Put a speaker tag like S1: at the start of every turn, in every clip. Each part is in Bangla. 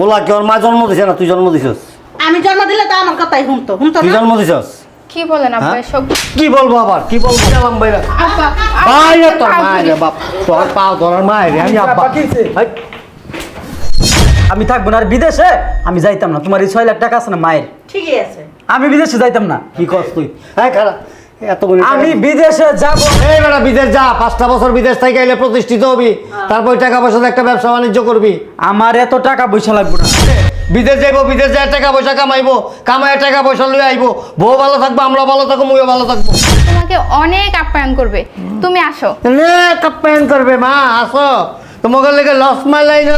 S1: পোলা কি ওর মা জন্ম দিছে না তুই জন্ম দিছস?
S2: আমি জন্ম দিলে তো আমার কথাই শুনতো শুনতো
S1: তুই
S2: না?
S1: জন্ম দিছস?
S3: কি বলেন আব্বা
S1: হ্যাঁ?
S3: এসব?
S1: কি বলব আবার? কি বলব? গেলাম বাইরা
S3: আব্বা
S1: ভাই তোর মা রে বাপ তোর পাও তোর মা রে আমি আব্বা।
S4: কি হইছে?
S1: হাই,
S4: আমি থাকব না আর বিদেশে? আমি যাইতাম না তোমার এই ছয় লাখ টাকা আছে না মায়ের?
S2: ঠিকই আছে।
S4: আমি বিদেশে যাইতাম না।
S1: কি কস তুই? হ্যাঁ খারাপ। এত
S4: আমি বিদেশে যাব।
S1: এই বেটা বিদেশ যা পাঁচটা বছর বিদেশ থেকে এলে প্রতিষ্ঠিত হবি। তারপর টাকা পয়সা দিয়ে একটা ব্যবসা বাণিজ্য করবি।
S4: আমার এত টাকা পয়সা লাগবে না।
S1: বিদেশ যাইবো বিদেশ যায় টাকা পয়সা কামাইবো কামাই টাকা পয়সা লয়ে আইবো। বউ ভালো থাকব আমরা ভালো থাকব মুইও ভালো থাকব।
S3: তোমাকে অনেক আপ্যায়ন করবে। তুমি আসো।
S1: নে কাপ্যায়ন করবে মা আসো। তোমাকে লেগে লস মাইলাই না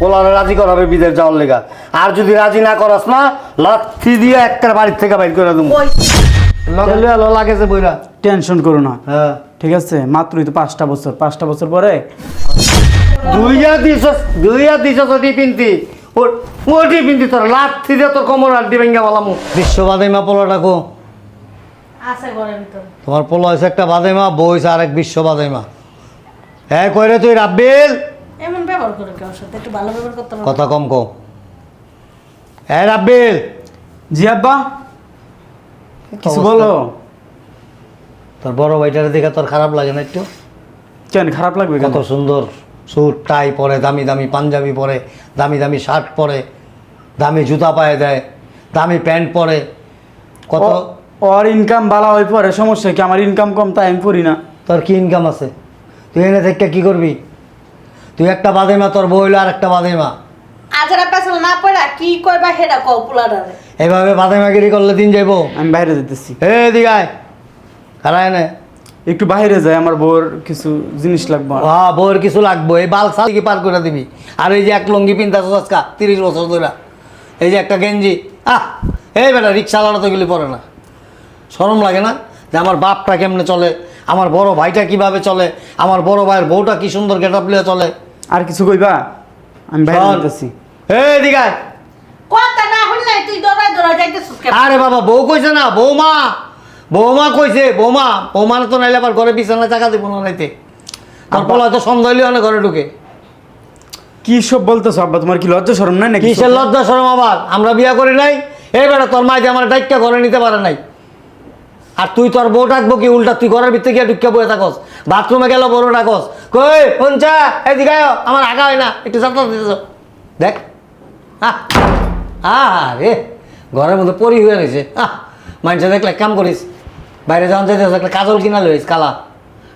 S1: পোলারে রাজি করাবে বিদেশ যাওয়ার লেগা। আর যদি রাজি না করাস না লাথি দিয়ে একটা বাড়ির থেকে বাইর করে দেবো। লাগেছে বইরা।
S4: টেনশন করো না।
S1: হ্যাঁ।
S4: ঠিক আছে? মাত্রই তো পাঁচটা বছর। পাঁচটা বছর পরে
S1: দুইয়া দিছস দুইয়া দিছস ওটি পিনতি। ওটি পিনতি তোর লাথি দিয়ে তোর কোমর আড্ডি ভেঙ্গা বলামু বিশ্ব বাদাইমা পোলা ডাকো
S2: আছে ঘরের ভিতরে।
S1: তোমার পোলা হয়েছে একটা বাদাইমা বউ হয়েছে আরেক বিশ্ব বাদাইমা হ্যাঁ কইরে তুই রাব্বিল।
S2: এমন ব্যবহার করে কেউ সাথে? একটু ভালো ব্যবহার করতে
S1: কথা কম কো হ্যাঁ রাব্বিল।
S4: জি আব্বা। কিছু বলো?
S1: তোর বড় ভাইটারে দেখে তোর খারাপ লাগে না একটু?
S4: কেন খারাপ লাগবে
S1: কত সুন্দর স্যুট টাই পরে দামি দামি পাঞ্জাবি পরে দামি দামি শার্ট পরে দামি জুতা পায়ে দেয় দামি প্যান্ট পরে কত?
S4: ওর ইনকাম বালা হয়ে পরে সমস্যা কি? আমার ইনকাম কম তাই আমি পড়ি না।
S1: তোর কি ইনকাম আছে? তুই এনে থেকে কি করবি? তুই একটা বাদেমা তোর বউ হইল আর একটা বাদেমা
S2: আজারা পেছাল না পড়া কি কইবা হেডা কও পোলাডারে
S1: এভাবে বাদেমাগিরি করলে দিন যাইবো?
S4: আমি বাইরে যেতেছি
S1: হে দিগায় কারা এনে।
S4: একটু বাইরে যাই আমার বউর কিছু জিনিস লাগবে
S1: হ্যাঁ বউয়ের কিছু লাগবো। এই বাল সাল কি পার করে দিবি? আর এই যে এক লঙ্গি পিন্তা আজকা তিরিশ বছর ধরে এই যে একটা গেঞ্জি। আহ এই বেটা রিক্সা লাড়া তো গেলে পড়ে না। শরম লাগে না? যে আমার বাপটা কেমনে চলে? আমার বড় ভাইটা কীভাবে চলে? আমার বড় ভাইয়ের বউটা কি সুন্দর গেট আপ চলে?
S4: আর কিছু কইবা? আমি বাইরে। যেতেছি
S1: এই দিগায়
S2: কথা না তুই যাইতেছিস কেন?
S1: আরে বাবা বউ কইছে না বৌমা বৌমা কইছে বৌমা বৌমা তো নাইলে আবার ঘরে বিছানা চাকা দিব না নাইতে। তোর পোলা তো সন্দেহ হইলে অনেক ঘরে ঢুকে।
S4: কি সব বলতেছো আব্বা? তোমার কি লজ্জা শরম নাই নাকি
S1: কিসের লজ্জা শরম আবার? আমরা বিয়া করি নাই এই বেটা তোর মাইতে আমার ডাইকা ঘরে নিতে পারে নাই। আর তুই তোর বউ ডাকবো কি উল্টা? তুই ঘরের ভিতরে গিয়ে ঢুকে বয়ে থাকস। বাথরুমে গেল বড় ডাকস। কই পঞ্চা এই দিঘায় আমার আগা হয় না একটু যাত্রা দিতেছ দেখ। আহ। রে ঘরের মধ্যে পরি হয়ে রয়েছে। আহ মানুষে দেখলে কাম করিস। বাইরে যখন যেতে একটা কাজল কিনা লইস কালা।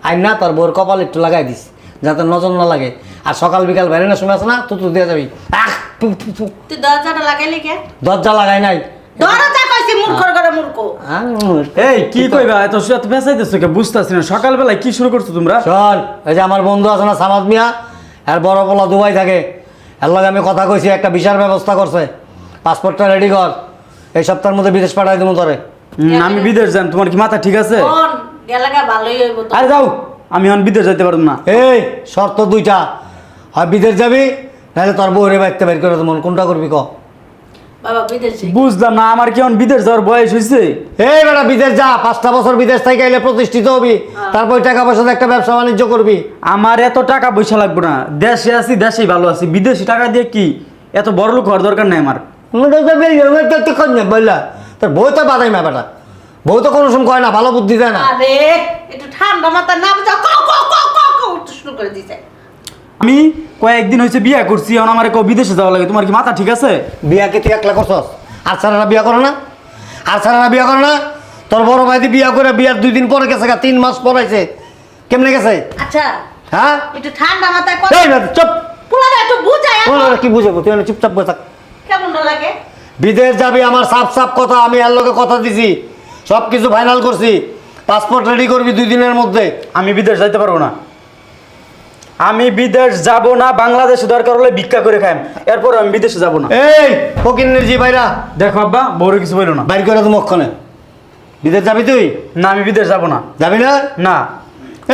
S1: আই না তোর বউর কপাল একটু লাগাই দিস যাতে নজর না লাগে। আর সকাল বিকাল বাইরে না সময় আছে না তুই তুই দিয়ে যাবি। আহ।
S2: তুই দরজাটা লাগাইলি কে?
S1: দরজা লাগাই নাই।
S2: দরজা কইছি মূর্খ।
S4: এই কি কইবা এত না। সকালবেলায় কি শুরু করছ তোমরা?
S1: শোন এই যে আমার বন্ধু আছে না সামাদ মিয়া আর বড় পোলা দুবাই থাকে। এর লগে আমি কথা কইছি একটা ভিসার ব্যবস্থা করছে। পাসপোর্টটা রেডি কর। এই সপ্তাহের মধ্যে বিদেশ পাঠাই দেবো তোরে।
S4: আমি বিদেশ যান তোমার কি মাথা ঠিক আছে?
S2: ভালোই হইব
S4: আরে যাও আমি এখন বিদেশ যাইতে পারব না।
S1: এই শর্ত দুইটা। হয় বিদেশ যাবি নাহলে তোর বউরে বাইতে বের করে দেবো। কোনটা করবি ক?
S2: বাবা বিদেশে
S4: বুঝলাম না আমার কি এখন বিদেশ যাওয়ার বয়স হয়েছে
S1: এই বেটা বিদেশ যা। পাঁচটা বছর বিদেশ থেকে এলে প্রতিষ্ঠিত হবি। তারপর টাকা পয়সা একটা ব্যবসা বাণিজ্য করবি।
S4: আমার এত টাকা পয়সা লাগবে না। দেশে আছি দেশেই ভালো আছি। বিদেশি টাকা দিয়ে কি? এত বড় লোক হওয়ার দরকার নাই আমার।
S1: বললা তোর বউ তো বাদাই না বেটা। বউ তো কোনো সময় কয় না ভালো বুদ্ধি দেয় না।
S2: আরে একটু ঠান্ডা মাথা না বুঝা ক ক ক ক ক উঠতে শুরু করে দিছে।
S4: আমি কয়েকদিন হয়েছে বিয়ে করছি এখন আমার কেউ বিদেশে যাওয়া লাগে তোমার কি মাথা ঠিক আছে?
S1: বিয়া কি তুই একলা করছস? আর সারারা বিয়া করে না? আর সারারা বিয়া করে না? তোর বড় ভাই বিয়া করে বিয়ার দুই দিন পরে গেছে গা, তিন মাস পরাইছে কেমনে গেছে?
S2: আচ্ছা
S1: হ্যাঁ?
S2: একটু ঠান্ডা মাথায়
S1: চুপ।
S2: পুলাটা একটু বুঝায়
S1: কি বুঝাবো? তুই চুপচাপ বসে থাক।
S2: কেমন লাগে?
S1: বিদেশ যাবি আমার সাফ সাফ কথা আমি আর লোকে কথা দিছি। সব কিছু ফাইনাল করছি। পাসপোর্ট রেডি করবি দুই দিনের মধ্যে।
S4: আমি বিদেশ যাইতে পারব না। আমি বিদেশ যাব না বাংলাদেশে দরকার হলে ভিক্ষা করে খাইম। এরপর আমি বিদেশে যাব না।
S1: এই! ফকিনের জি ভাইরা!
S4: দেখো আব্বা বড় কিছু বলল না।
S1: বাইর করে তো মক্ষণে বিদেশ যাবি তুই?
S4: না আমি বিদেশ যাব না।
S1: যাবি না?
S4: না।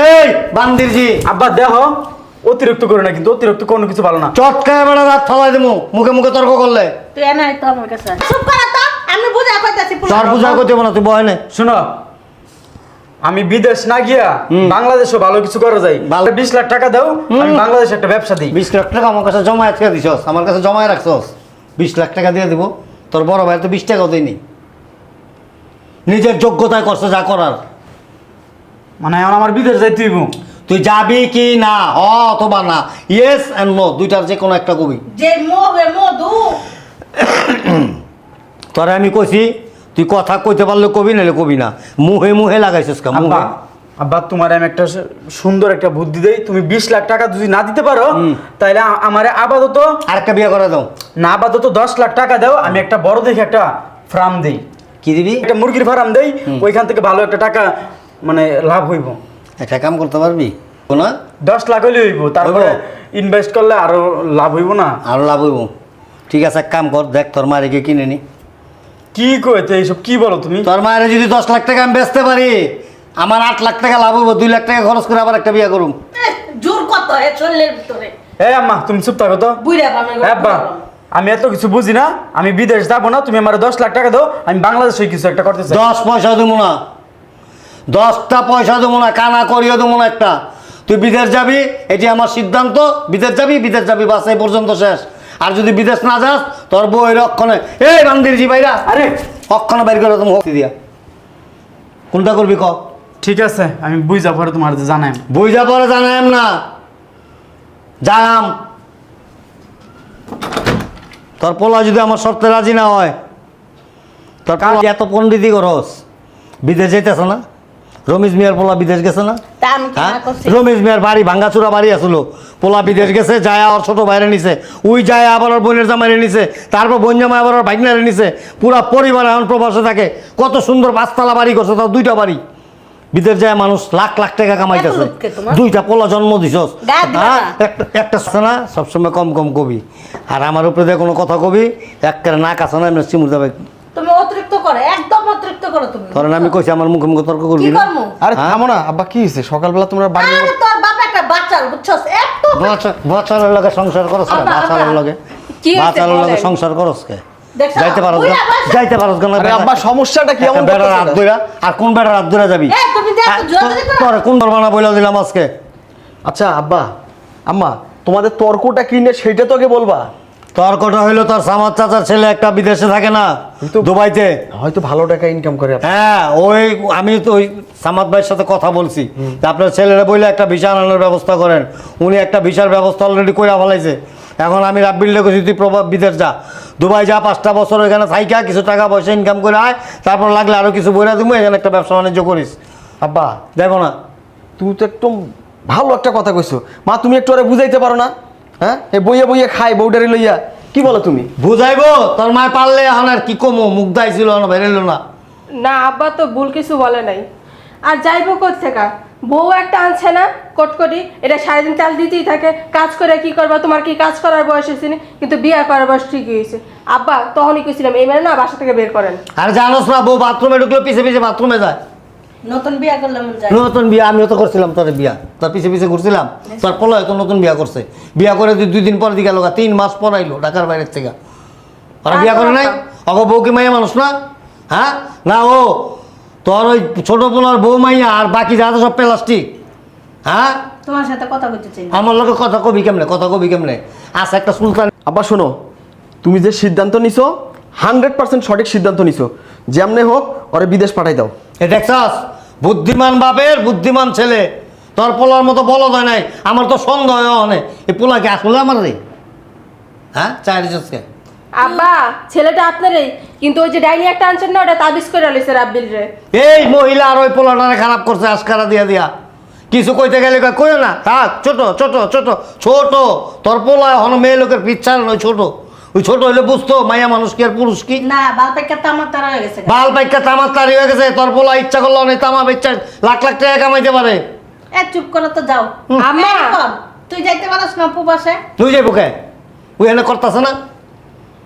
S1: এই বান্দির জি
S4: আব্বা দেখো। অতিরিক্ত করে না কিন্তু অতিরিক্ত কোনো কিছু ভালো না।
S1: চটকায় বেড়া রাত ফালাই দেবো মুখে মুখে তর্ক করলে।
S2: তুই এনে তো আমার কাছে। চুপ করা তো আমি বুঝা কইতাছি
S1: তোর করতে হবে না তুই বয় না
S4: শোনো আমি বিদেশ না গিয়া বাংলাদেশে ভালো কিছু করা যায়।
S1: ভালো-
S4: বিশ লাখ টাকা দাও আমি বাংলাদেশে একটা ব্যবসা দিই।
S1: বিশ লাখ টাকা আমার কাছে জমায় থেকে দিছস আমার কাছে জমায় রাখছস। বিশ লাখ টাকা দিয়ে দিব তোর বড় ভাই তো বিশ টাকাও দেয়নি। নিজের যোগ্যতায় করছে যা করার।
S4: মানে এখন আমার বিদেশ যাইতে হইব।
S1: তুই যাবি কি না? হ অথবা না। ইয়েস অ্যান্ড নো দুইটার যে কোনো একটা কবি।
S2: যে মোহে মধু
S1: তোরে আমি কইছি তুই কথা কইতে পারলে কবি নাহলে কবি না। মুহে মুহে লাগাইছিস কা
S4: আব্বা
S1: মুহে।
S4: আব্বা তোমার আমি একটা সুন্দর একটা বুদ্ধি দেই। তুমি বিশ লাখ টাকা যদি না দিতে পারো তাহলে আমারে আপাতত
S1: আরেকটা বিয়ে করে দাও।
S4: না আপাতত দশ লাখ টাকা দাও। আমি একটা বড় দেখে একটা ফার্ম দেই।
S1: কি দিবি?
S4: একটা মুরগির ফার্ম দেই। ওইখান থেকে ভালো একটা টাকা মানে লাভ হইব।
S1: একটা কাম করতে পারবি? না
S4: দশ লাখ হইলে হইব তারপরে ইনভেস্ট করলে আরও লাভ হইব না?
S1: আরও লাভ হইব। ঠিক আছে এক কাম কর দেখ তোর মারিকে কিনে নি।
S4: কি কইতে এইসব কি বলো তুমি?
S1: তোর মায়ের যদি দশ লাখ টাকা আমি বেচতে পারি আমার আট লাখ টাকা লাভ হইব দুই লাখ টাকা খরচ করে আবার একটা বিয়ে করুম।
S2: জোর কত এ ভিতরে।
S4: এই আম্মা তুমি চুপ থাকো তো।
S2: বুইরা বামে
S4: আমি এত কিছু বুঝি না আমি বিদেশ যাব না তুমি আমার দশ লাখ টাকা দাও আমি বাংলাদেশে কিছু একটা করতে চাই।
S1: দশ পয়সা দেবো না। দশটা পয়সা দেবো না কানা করিও দেবো না একটা। তুই বিদেশ যাবি এটি আমার সিদ্ধান্ত বিদেশ যাবি বিদেশ যাবি বাস এই পর্যন্ত শেষ। আর যদি বিদেশ না যাস তোর বউয়ের অক্ষণে এই বান্দিরজি ভাইরা
S4: আরে।
S1: অক্ষণে বাইর করে তুমি হোক দিয়া। কোনটা করবি ক?
S4: ঠিক আছে আমি বুঝা পরে তোমার জানাই
S1: বুঝা পরে জানাম না। জানাম। তোর পোলা যদি আমার শর্তে রাজি না হয় তোর এত পণ্ডিতই করস। বিদেশ যেতেছে না? রমেশ মিয়ার পোলা বিদেশ গেছে না? হ্যাঁ? রমেশ মিয়ার বাড়ি ভাঙ্গাচুরা বাড়ি আসলো পোলা বিদেশ গেছে যায় আর ছোট বাইরে নিছে। উই যায় আবার ওর বোনের জামাইরে নিছে। তারপর বোন জামাই আবার ওর ভাগনারে নিছে। পুরা পরিবার এখন প্রবাসে থাকে। কত সুন্দর পাঁচতলা বাড়ি করছে তার দুইটা বাড়ি। বিদেশ যায় মানুষ লাখ লাখ টাকা কামাইতেছে? দুইটা পোলা জন্ম দিছস। হ্যাঁ। একটা না সবসময় কম কম কবি। আর আমার উপরে কোনো কথা কবি? একটা নাক আছে না এমনি চিমুর যাবে
S2: অতিরিক্ত করো একদম অতিরিক্ত করো তুমি।
S1: ধরেন আমি কইছি আমার মুখে মুখে তর্ক করবি না।
S5: আরে
S1: হ্যাঁ?
S5: থামো না আব্বা কি হয়েছে সকালবেলা তোমরা বাড়ি
S2: আরে তোর বাপ একটা বাচ্চার বুঝছস? এত
S1: বছরের লগে সংসার করস কে?
S2: আব্বা,
S1: বাচ্চার
S2: আব্বা।
S1: লগে?
S3: কি হয়েছে
S1: লগে সংসার করস কে? যাইতে না
S2: বয়সে-
S1: যাইতে পারস না
S5: আরে আব্বা সমস্যাটা কি? এমন
S1: বেড়ার
S5: করতেছো
S1: হাত ধইরা আর কোন বেড়ার হাত ধইরা যাবি?
S2: এ, তুমি।
S1: তোর কোন ধর্মানা বইলা দিলাম আজকে?
S5: আচ্ছা আব্বা আম্মা তোমাদের তর্কটা কি নিয়ে সেটা তোকে বলবা।
S1: তর্কটা হইল তার সামার চাচার ছেলে একটা বিদেশে থাকে না
S5: কিন্তু-
S1: দুবাইতে।
S5: হয়তো ভালো টাকা ইনকাম করে
S1: হ্যাঁ ওই আমি তো ওই সামাদ ভাইয়ের সাথে কথা বলছি। আপনার ছেলেরা বইলে একটা ভিসা আনানোর ব্যবস্থা করেন। উনি একটা ভিসার ব্যবস্থা অলরেডি করে ফেলাইছে। এখন আমি রাব্বিল্লে কইছি তুই প্রভাব বিদেশ যা। দুবাই যা পাঁচটা বছর ওইখানে থাইকা কিছু টাকা পয়সা ইনকাম করে আয়। তারপর লাগলে আরও কিছু বইরা দিব এখানে একটা ব্যবসা বাণিজ্য করিস।
S5: আব্বা
S1: দেখো না।
S5: তুমি তো একদম ভালো একটা কথা কইছো। মা তুমি একটু আরে বুঝাইতে পারো না? হ্যাঁ? এই বইয়ে বইয়ে খাই বউডারি লইয়া। কি বলো তুমি?
S1: বুঝাইবো তোর মায় পারলে এখন আর কি কমো? মুখ দাইছিল না বেরেলো না।
S6: না আব্বা তো ভুল কিছু বলে নাই। আর যাইবো থেকে বউ একটা আনছে না কটকটি? এটা সারাদিন চাল দিতেই থাকে। কাজ করে কি করবা? তোমার কি কাজ করার বয়স হয়েছে নি? কিন্তু বিয়ে করার বয়স ঠিকই হয়েছে। আব্বা তখনই কইছিলাম এই মানে না বাসা থেকে বের করেন।
S1: আর জানোস না বউ বাথরুমে ঢুকলো পিছে পিছে বাথরুমে যায়।
S2: নতুন বিয়া করলে
S1: নতুন বিয়া আমিও তো করছিলাম তোর বিয়া। তোর পিছে পিছে ঘুরছিলাম। তোর পলয় তো নতুন বিয়া করছে। বিয়া করে দুই দিন পর দিকে লোকা তিন মাস পর আইলো ঢাকার বাইরের থেকে। ওরা বিয়া করে নাই? অগ বউ কি মাইয়া মানুষ না? হ্যাঁ? না ও। তোর ওই ছোট পোলার বউ মাইয়া আর বাকি যা তো সব প্লাস্টিক। হ্যাঁ?
S2: তোমার সাথে কথা বলতে চাই
S1: আমার লোকে কথা কবি কেমনে? কথা কবি কেমনে? আছে একটা সুলতান
S5: আব্বা শোনো। তুমি যে সিদ্ধান্ত নিছো হান্ড্রেড পার্সেন্ট সঠিক সিদ্ধান্ত নিছো। যেমনে হোক ওরে বিদেশ পাঠাই দাও।
S1: এ দেখছাস? বুদ্ধিমান বাপের বুদ্ধিমান ছেলে। তোর পোলার মতো বলদ হয় নাই আমার তো সন্দেহ অনেক এই পোলা কি আসলে আমার রে? হ্যাঁ চাই রিচার্জকে
S6: আব্বা ছেলেটা আপনারই কিন্তু ওই যে ডাইনি একটা আনছেন না ওটা তাবিজ করে আলিছে রাব্বিল রে।
S1: এই মহিলা আর ওই পোলাটারে খারাপ করছে আস্কারা দিয়া দিয়া। কিছু কইতে গেলে কয় কইও না থাক ছোট ছোট ছোট ছোট। তোর পোলা হন মেয়ে লোকের পিচ্ছা নয় ছোট। ওই ছোট হইলে বুঝতো মাইয়া মানুষ কি আর পুরুষ কি?
S2: না বাল পেকা তো আমার তারা হয়ে গেছে।
S1: বাল পাইকা তামার তারি হয়ে গেছে তোর পোলা ইচ্ছা করলে অনেক তামা বেচ্চা লাখ লাখ টাকা কামাইতে পারে।
S2: এ চুপ করো তো যাও।
S6: আম্মা।
S2: তুই যাইতে পারস না প্রবাসে
S1: তুই যাইব কে? ওই এনে করতেছে না?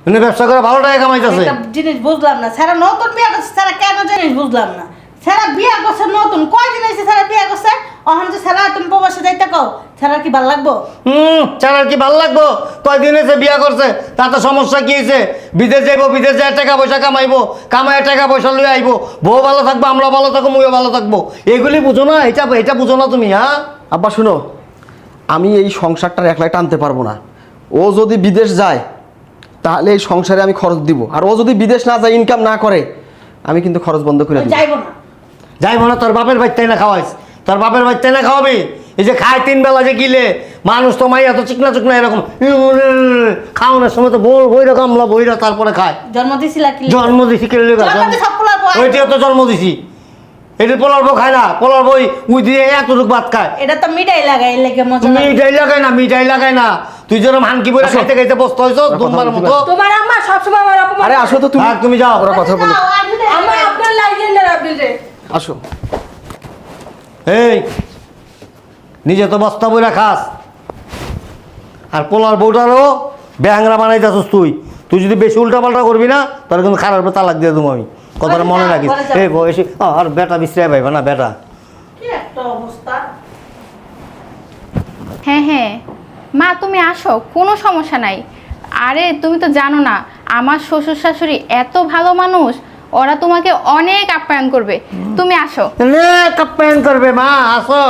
S1: এনে ব্যবসা করে ভালো টাকা কামাইতেছে।
S2: একটা জিনিস বুঝলাম না। স্যারা নতুন বিয়া করছে। স্যারা কেন জিনিস বুঝলাম না? স্যারা বিয়া করছে নতুন। কয়দিন হয়েছে স্যারা বিয়া করছে? অহন যে ছেড়া তুমি প্রবাসে যাইতে কও ছেড়া কি ভালো লাগবো?
S1: হুম চালার কি ভালো লাগবো? কয়দিন এসে বিয়া করছে তাতে সমস্যা কি হয়েছে বিদেশ যাইবো বিদেশ যায় টাকা পয়সা কামাইবো কামায় টাকা পয়সা লয়ে আইবো। বউ ভালো থাকব আমরা ভালো থাকব মুইও ভালো থাকব। এগুলি বুঝো না এটা এটা বুঝো না তুমি হ্যাঁ?
S5: আব্বা শুনো আমি এই সংসারটার একলাই টানতে পারব না। ও যদি বিদেশ যায় তাহলে এই সংসারে আমি খরচ দিব। আর ও যদি বিদেশ না যায় ইনকাম না করে আমি কিন্তু খরচ বন্ধ করে দিব।
S2: যাইবো না।
S1: যাইবো না তোর বাপের বাচ্চাই না খাওয়াইস। তোর বাপের বাচ্চাই না খাওয়াবি? এই যে খায় তিন বেলা যে গিলে মানুষ তো মাইয়া তো চিকনা চিকনা এরকম খাওয়ানোর সময় তো বল বইরা কামলা বইরা তারপরে খায়।
S2: জন্ম দিছিলা কি
S1: জন্ম দিছি কেলে
S2: জন্ম দিছি বউ।
S1: ওইটিও তো জন্ম দিছি। এটি পোলার বউ খায় না পোলার বই উই দিয়ে এতটুকু ভাত খায়।
S2: এটা তো মিঠাই লাগাই লেগে মজা
S1: মিঠাই লাগাই না মিঠাই লাগাই না। তুই যেরকম হানকি বইরা খাইতে খাইতে বসতে হয়েছ দুমবার মতো
S6: তোমার আম্মা সবসময় আমার অপমান
S5: আরে আসো তো তুমি।
S1: থাক, তুমি যাও।
S5: ওরা কথা বলো।
S2: লাগাই।
S6: আপনার না রে।
S5: আসো।
S1: এই নিজে তো বস্তা বইরা খাস। আর পোলার বউটারও ব্যাংরা বানাই বানাইতেছস তুই। তুই যদি বেশি উল্টা পাল্টা করবি না তাহলে কিন্তু খারাপ তালাক দিয়ে দেবো আমি। কথাটা মনে রাখিস। এই বয়সে আর বেটা বিশ্রায় পাইবা না বেটা।
S2: কি একটা অবস্থা?
S3: হ্যাঁ হ্যাঁ। মা তুমি আসো কোনো সমস্যা নাই। আরে তুমি তো জানো না আমার শ্বশুর শাশুড়ি এত ভালো মানুষ ওরা তোমাকে অনেক আপ্যায়ন করবে। তুমি আসো।
S1: নে কাপ্যায়ন করবে মা আসো।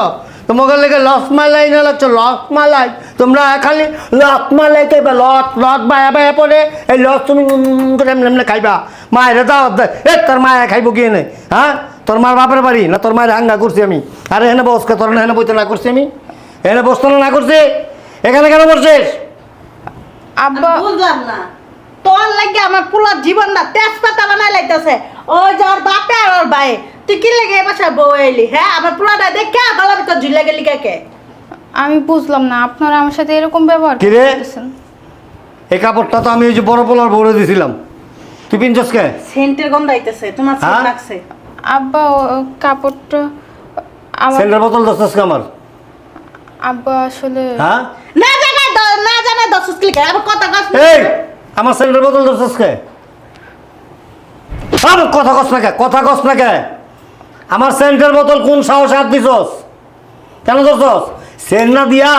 S1: তোমাকে লেগে লস মালাই না লাগছো লস মালাই। তোমরা খালি লস মালাই খাইবা লস লস বায়া বায়া পরে এই লস তুমি করে এমনি এমনি খাইবা। মায়ের দাও এ তোর মায়া খাইব কি এনে? হ্যাঁ? তোর মার বাপের বাড়ি না তোর মায়ের হাঙ্গা করছি আমি? আরে এনে বসকে তোর না এনে বইতে না করছি আমি? এনে বসতে না করছি? এখানে কেন বসছিস?
S3: আব্বা
S2: বুঝলাম না লাগে আমার পুলার জীবনটা তেজপাতা বানাই লাইতেছে ওই যে ওর বাপে আর ওর ভাই। তুই কি লাগে এ বাসায় বউ এলি হ্যাঁ? আমার পুলাটা দেখে গলার ভিতর ঝুলে গেলি কে
S3: আমি বুঝলাম না আপনারা আমার সাথে এরকম ব্যবহার
S1: কি রে?
S3: করতেছেন?
S1: এই কাপড়টা তো আমি ওই যে বড় পোলার বউরে দিছিলাম। তুই পিনছস কে?
S2: সেন্টের গন্ধ আইতেছে তোমার সেন্ট
S1: হ্যাঁ?
S2: লাগছে।
S3: আব্বা ও- ও কাপড়টা আমার
S1: সেন্টার বোতল আমার?
S3: আব্বা আসলে
S1: হ্যাঁ?
S2: না জানে না জানে দশ ক্লিক আবার কথা কস
S1: এই! আমার সেন্টার বদল ধরছিস কে? কথা কস না কে? কথা কস না কে? আমার সেন্টার বোতল কোন সাহসে হাত দিছস? কেন ধরছস? সেন্ট না দিয়া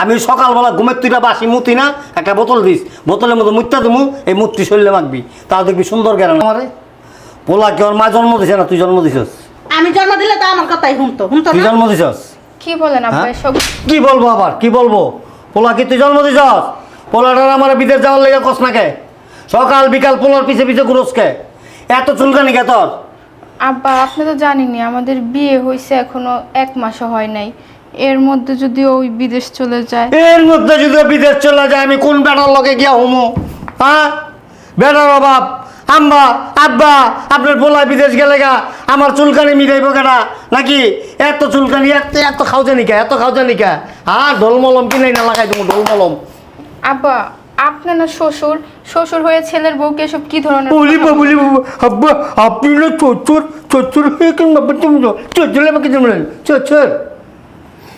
S1: আমি সকালবেলা ঘুমের তুইটা বাসি মুতি না একটা বোতল দিস। বোতলের মধ্যে মুত্তা দেবো এই মূর্তি শরীরে মাখবি। তা দেখবি সুন্দর জ্ঞান আমারে। পোলা কে ওর মা জন্ম দিছে না তুই জন্ম দিছস?
S2: আমি জন্ম দিলে তো আমার কথাই শুনতো। শুনতো
S1: তুই জন্ম দিছস?
S3: কি বলেন আব্বা
S1: হ্যাঁ? কি বলব আবার? কি বলব? পোলা কি তুই জন্ম দিছস? পোলাটার আমার বিদেশ যাওয়ার লেগে কস না কে? সকাল বিকাল পোলার পিছে পিছে ঘুরোস কে? এত চুলকানি কে তোর?
S3: আব্বা আপনি তো জানেনই আমাদের বিয়ে হয়েছে এখনও এক মাসও হয় নাই। এর মধ্যে যদি ওই বিদেশ চলে যায়।
S1: এর মধ্যে যদি বিদেশ চলে যায় আমি কোন বেটার লগে গিয়া হমো? হ্যাঁ? বেটার অভাব। আম্বা আব্বা আপনার পোলা বিদেশ গেলে গা আমার চুলকানি মিটাইব কেনা নাকি এত চুলকানি এত এত খাও জানি কে? এত খাও জানি কে? হ্যাঁ ঢোলমলম কিনাই না লাগাই দেবো ঢোলমলম।
S3: আব্বা আপনার না শ্বশুর? শ্বশুর হয়ে ছেলের বউকে এসব কি ধরনের
S1: বলি
S3: কথা
S1: বলি আব্বা আপনি না চচ্চর চচ্চর হয়ে কেন ব্যাপার তুমি চচ্চর আমাকে বলেন চচ্চর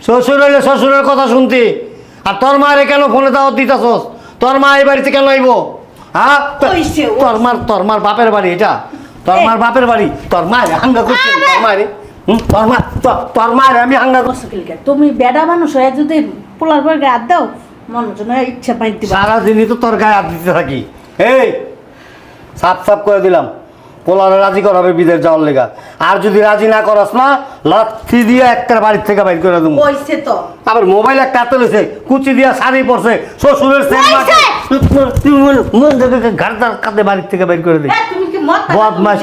S1: শ্বশুর। হইলে শ্বশুরের কথা শুনতে। আর তোর মারে কেন ফোনে দাওয়াত দিতাছস? তোর মা এই বাড়িতে কেন আইব? হ্যাঁ?
S2: কইছে
S1: তোর মার তোর মার বাপের বাড়ি এটা। তোর মার বাপের বাড়ি। তোর মায়ের হাঙ্গা করছি তোর মায়ের হুম? তোর মা তোর- তোর মায়ের আমি হাঙ্গা করছি।
S2: তুমি বেডা মানুষ হয়ে যদি পোলার পর হাত দাও ইচ্ছা
S1: তো তোর গায়ে হাত দিতে থাকি। এই সাপ সাপ করে দিলাম। পোলারে রাজি করাবে বিদেশ যাওয়ার লেগা। আর যদি রাজি না করাস না লাথি দিয়ে একটা বাড়ির থেকে বাইর করে দেবো।
S2: কইছে তো।
S1: আবার মোবাইল একটা হাতে কুচি দিয়া শাড়ি পরছে শ্বশুরের সেন বাড়ির থেকে বাইর করে দিই। বদমাস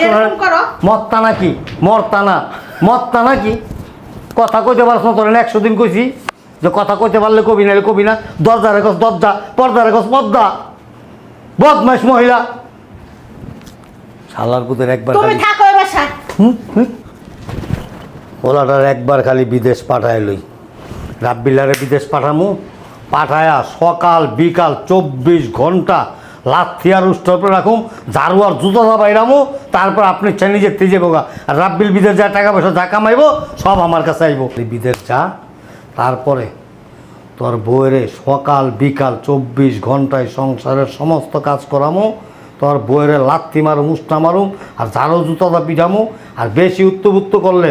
S1: মত্তা নাকি? মরতা না। মত্তা নাকি? কথা কইতে পারছ না তোর একশো দিন কইছি। যে কথা কইতে পারলে কবি নাইলে কবি না। দরজা রেখস দরজা পর্দা রেখস পর্দা। বদমাস মহিলা। শালার পুতের একবার
S2: তুমি থাকো
S1: ওলাটার একবার খালি বিদেশ পাঠায় লই। রাব্বিলারে বিদেশ পাঠামু পাঠায়া সকাল বিকাল চব্বিশ ঘণ্টা লাথিয়ার উষ্ঠপে রাখুম ঝাড়ু আর জুতো দা বাইরামু তারপর আপনি ইচ্ছা নিজে তেজে বোগা আর রাব্বিল বিদেশ যা টাকা পয়সা যা কামাইবো সব আমার কাছে আইব। বিদেশ যা। তারপরে তোর বউয়েরে সকাল, বিকাল, চব্বিশ ঘন্টায় সংসারের সমস্ত কাজ করামো, তোর বইয়ের লাত্তি মারুম উষ্টা মারুম, আর ঝাড়ো জুতোটা পিঠামো, আর বেশি উত্তবুত্ত করলে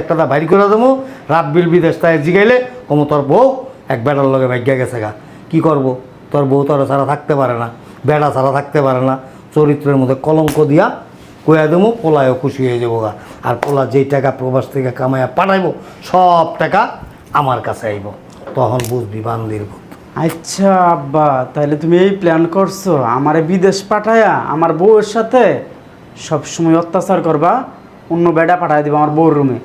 S1: একটাটা বাইর করে দেবো রাব্বিল বিদেশ তাই জিগাইলে, কমো তোর বউ এক বেটার লগে ভাগ্যা গেছে গা। কি করব? তোর বউ তোর ছাড়া থাকতে পারে না, বেড়া ছাড়া থাকতে পারে না, চরিত্রের মধ্যে কলঙ্ক দিয়া কয়া দেবো, পোলায়ও খুশি হয়ে যাব গা। আর পোলা যেই টাকা প্রবাস থেকে কামাইয়া পাঠাইবো, সব টাকা আমার কাছে আইব। তখন বুঝবি বান্দির ভূত।
S4: আচ্ছা আব্বা তাহলে তুমি এই প্ল্যান করছ আমারে বিদেশ পাঠায়া আমার বউয়ের সাথে সব সময় অত্যাচার করবা অন্য বেডা পাঠায় দিবা আমার বউর রুমে।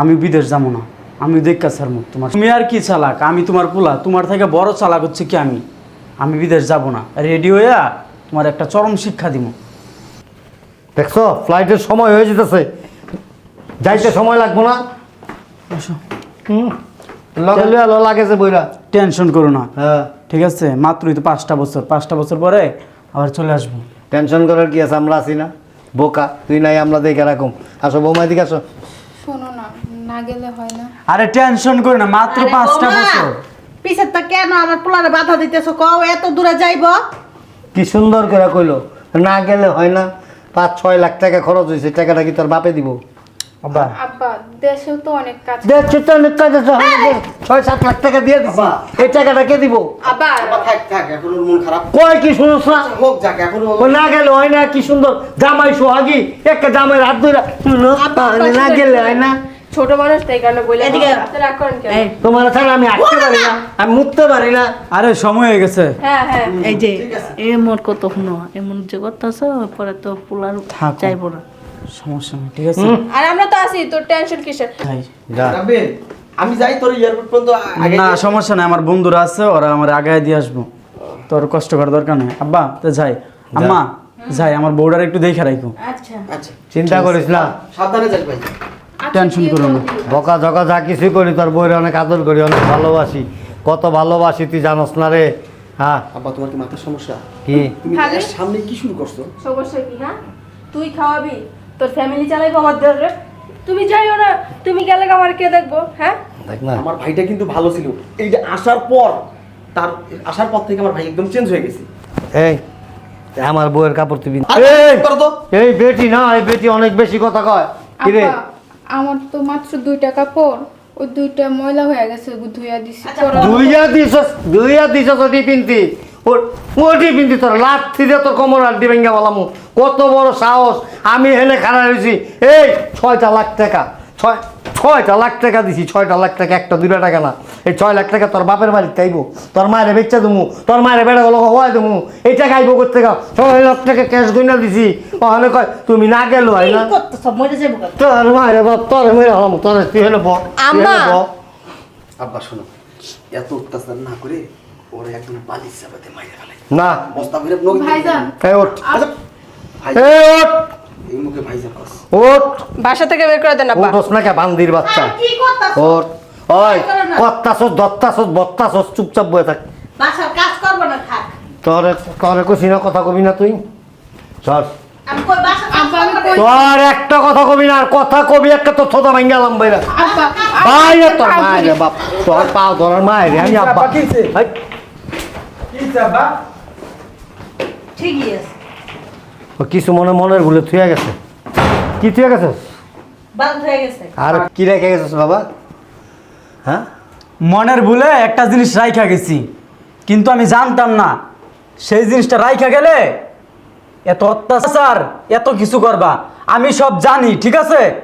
S4: আমি বিদেশ যাব না আমি দেখা ছাড়মু তোমার। তুমি আর কি চালাক? আমি তোমার পোলা তোমার থেকে বড় চালাক হচ্ছে কি আমি? আমি বিদেশ যাব না। রেডি হইয়া তোমার একটা চরম শিক্ষা দিব
S1: দেখছ ফ্লাইটের সময় হয়ে যেতেছে। যাইতে সময় লাগবো না। লাগেছে বইরা।
S4: টেনশন করো না।
S1: হ্যাঁ।
S4: ঠিক আছে? মাত্রই তো পাঁচটা বছর। পাঁচটা বছর পরে আবার চলে আসব।
S1: টেনশন করার কি আছে? আমরা আছি না। বোকা। তুই নাই আমরা দেখে রাখুম। আসো বৌমা দিকে আসো।
S3: শোনো না না গেলে হয় না।
S4: আরে টেনশন করো না মাত্র পাঁচটা বছর।
S2: পিছের তা কেন আমার পোলারে বাধা দিতেছো? কও এত দূরে যাইব?
S1: কি সুন্দর করে কইলো। না গেলে হয় না। পাঁচ ছয় লাখ টাকা খরচ হয়েছে টাকাটা কি তোর বাপে দিব?
S4: আব্বা।
S3: আব্বা দেশেও তো অনেক কাজ
S1: দেখছ তো অনেক কাজ আছে, ছয় সাত লাখ টাকা দিয়ে দিছি। এই টাকাটা কে দিব?
S3: আবার
S5: থাক থাক এখন মন খারাপ।
S1: কয় কি শুনোস না
S5: হোক যাক এখন ও-
S1: ও না গেলে হয় না কি সুন্দর। জামাই সোহাগি একটা জামাইয়ের হাত ধরে না গেলে হয় না।
S6: ছোট মানুষ তাই কারণে বলে
S2: এদিকে।
S6: আপনি রাগ করেন কেন?
S2: এই
S1: তোমার ছাড়া আমি আসতে পারি না। আমি মুততে পারি না।
S4: আরে সময় হয়ে গেছে।
S6: হ্যাঁ হ্যাঁ।
S2: এই যে এমন কত শুনো এমন যে করতেছ পরে তো পোলার। চাইব না।
S4: সমস্যা নেই ঠিক আছে?
S6: আর আমরা তো আছি তোর টেনশন কিসের?
S4: ভাই
S1: যা।
S5: আমি যাই তোর এয়ারপোর্ট পর্যন্ত আগে
S4: না সমস্যা নেই আমার বন্ধুরা আছে ওরা আমার আগায় দিয়ে আসব। তোর কষ্ট করার দরকার নেই। আব্বা তো যাই। আম্মা যাই আমার বউডার একটু দেখে রাখো।
S2: আচ্ছা।
S5: আচ্ছা
S1: চিন্তা করিস না
S5: সাবধানে যাস ভাই।
S4: টেনশন করো না।
S1: বকা ঝকা যা কিছু করি তোর বইরে অনেক আদর করি অনেক ভালোবাসি। কত ভালোবাসি তুই জানোস না রে। হ্যাঁ।
S5: আব্বা তোমার কি মাথার সমস্যা?
S1: কি?
S5: তুমি সামনে কি শুরু করছ?
S6: সমস্যা কি হ্যাঁ? তুই খাওয়াবি? তোর ফ্যামিলি চালাইবো আমার ধরে তুমি যাইও না তুমি গেলে আমার কে দেখব হ্যাঁ?
S1: দেখ না।
S5: আমার ভাইটা কিন্তু ভালো ছিল। এই যে আসার পর তার আসার পর থেকে আমার ভাই একদম চেঞ্জ হয়ে গেছে।
S1: এই আমার বউয়ের কাপড় তুই
S5: আরে,
S1: এই
S5: করো তো।
S1: এই বেটি না এই বেটি অনেক বেশি কথা কয়। কি রে?
S3: আমার তো মাত্র দুইটা কাপড় ওই দুইটা ময়লা হয়ে গেছে ধুইয়া দিছি।
S2: আচ্ছা,
S3: পরা-
S1: দুইয়া দিছস ওটি পিনতি ওর ওটি পিনতি তোর লাথি দিয়ে তোর কোমর আড্ডি ভেঙ্গা বলামু কত বড় সাহস আমি হেলে খাড়া হয়েছি। এই ছয়টা লাখ টাকা ছয় ছয়টা লাখ টাকা দিছি ছয়টা লাখ টাকা একটা দুইটা টাকা না। এই ছয় লাখ টাকা তোর বাপের বাড়িতে আইবো তোর মায়ের বেচা দেবো তোর মায়ের বেড়া গেলো হওয়াই দেবো এই টাকা আইবো করতে গা ছয় লাখ টাকা ক্যাশ গইনা দিছি। ওখানে কয় তুমি না গেলো হয় না? তোর মায়ের বাপ তোর মেরে হলাম তোর তুই হলো।
S5: আব্বা শোনো এত অত্যাচার না করে ওরে একদম বালিশ চাপাতে মাইরে ফেলে
S1: না।
S5: বস্তা নখ
S3: ভাইজান
S1: এই ওঠ। ওঠ।
S6: বাসা থেকে বের করে দেন
S1: না কে বান্দির বাচ্চা? ওই চুপচাপ বয়ে থাক।
S2: বাসার কাজ করব না থাক।
S1: তোর তোরে কইছি না কথা কবি না তুই। সর তোর একটা কথা কবি না আর কথা কবি একটা থোদা বাইরা। তোর রে বাপ তোর পাও তোর মায়ের রে, আমি আব্বা।
S4: কি হইছে?
S2: ঠিকই আছে।
S1: ও কিছু মনে মনের ভুলে থুয়ে গেছে। কি থুয়ে
S2: গেছে?
S1: আর কি রেখে গেছিস বাবা? হ্যাঁ?
S4: মনের ভুলে একটা জিনিস রাইখা গেছি। কিন্তু আমি জানতাম না। সেই জিনিসটা রাইখা গেলে এত অত্যাচার এত কিছু করবা। আমি সব জানি ঠিক আছে?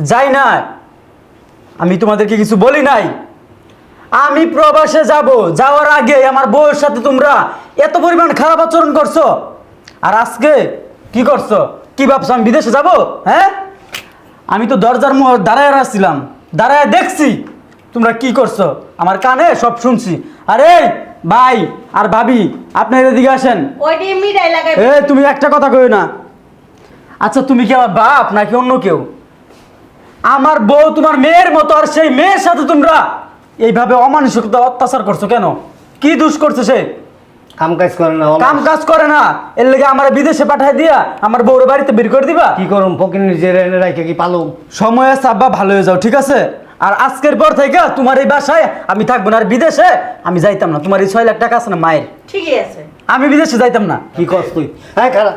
S4: যাই না। আমি তোমাদেরকে কিছু বলি নাই। আমি প্রবাসে যাব যাওয়ার আগে আমার বউয়ের সাথে তোমরা এত পরিমাণ খারাপ আচরণ করছ। আর আজকে কি করছ? কি ভাবছ আমি বিদেশে যাব? হ্যাঁ? আমি তো দরজার মুখ দাঁড়ায় আসছিলাম দাঁড়ায় দেখছি তোমরা কি করছ। আমার কানে সব শুনছি। আরে ভাই আর ভাবি আপনার এদিকে আসেন। এ তুমি একটা কথা কই না। আচ্ছা তুমি কি আমার বাপ নাকি অন্য কেউ? আমার বউ তোমার মেয়ের মতো আর সেই মেয়ের সাথে তোমরা এইভাবে অমানসিকতা অত্যাচার করছ কেন? কি দুষ করছে সে?
S1: কাম কাজ করে না
S4: কাম কাজ করে না। এর লেগে আমার বিদেশে পাঠায় দিয়া আমার বউর বাড়িতে বের করে দিবা।
S1: কি করুম ফকির নিজের এনে রাখে কি পালুম?
S4: সময় আছে আব্বা ভালো হয়ে যাও ঠিক আছে? আর আজকের পর থেকে তোমার এই বাসায় আমি থাকব না আর বিদেশে আমি যাইতাম না। তোমার এই ছয় লাখ টাকা আছে না মায়ের?
S2: ঠিকই আছে।
S4: আমি বিদেশে যাইতাম না।
S1: কি কস তুই? হ্যাঁ খারাপ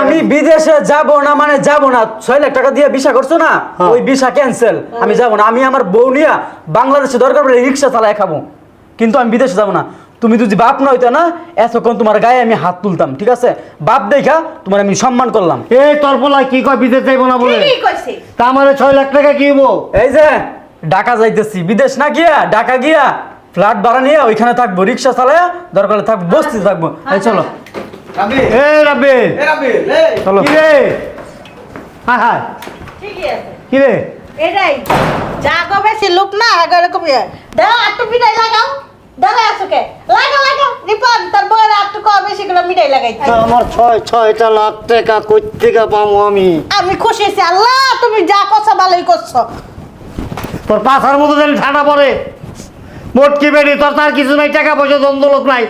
S4: আমি বিদেশে যাব না মানে যাব না। ছয় লাখ টাকা দিয়ে ভিসা করছ না?
S1: হ্যাঁ।
S4: ওই ভিসা ক্যান্সেল আমি যাব না। আমি আমার বউ নিয়ে বাংলাদেশে দরকার পড়লে রিক্সা চালায় খাব। কিন্তু আমি বিদেশে যাব না। তুমি যদি বাপ না হইতো না এতক্ষণ তোমার গায়ে আমি হাত তুলতাম ঠিক আছে? বাপ দেখা তোমার আমি সম্মান করলাম।
S1: এই তোর পোলা কি কয় বিদেশ যাইবো না বলে?
S2: ঠিকই কইছে।
S1: তা আমার ছয় লাখ টাকা কি হব
S4: এই যে ঢাকা যাইতেছি বিদেশ না গিয়া ঢাকা গিয়া ফ্ল্যাট ভাড়া নিয়ে ওইখানে থাকব রিক্সা চালায়া দরকার হলে থাকব বসতে থাকব। এই চলো।
S1: এ রাব্বে।
S4: চলো।
S1: কি রে? হ্যাঁ হ্যাঁ।
S2: ঠিকই আছে।
S1: কি রে?
S2: এটাই যা গো বেশি লোক না আগে এরকম ইয়ে। দাও একটু মিঠাই লাগাও। দাঁড়ায় আছো কে? লাগা লাগা। রিপন তোর একটু কম লাগাই
S1: আমার ছয় ছয়টা লাখ টাকা কই থেকে পাবো আমি?
S2: আমি খুশি আছি আল্লাহ তুমি যা করছ ভালোই করছ।
S1: তোর পাথার মতো যেন পড়ে। তোর তার কিছু নাই টাকা পয়সা দ্বন্দ্ব লোক নাই।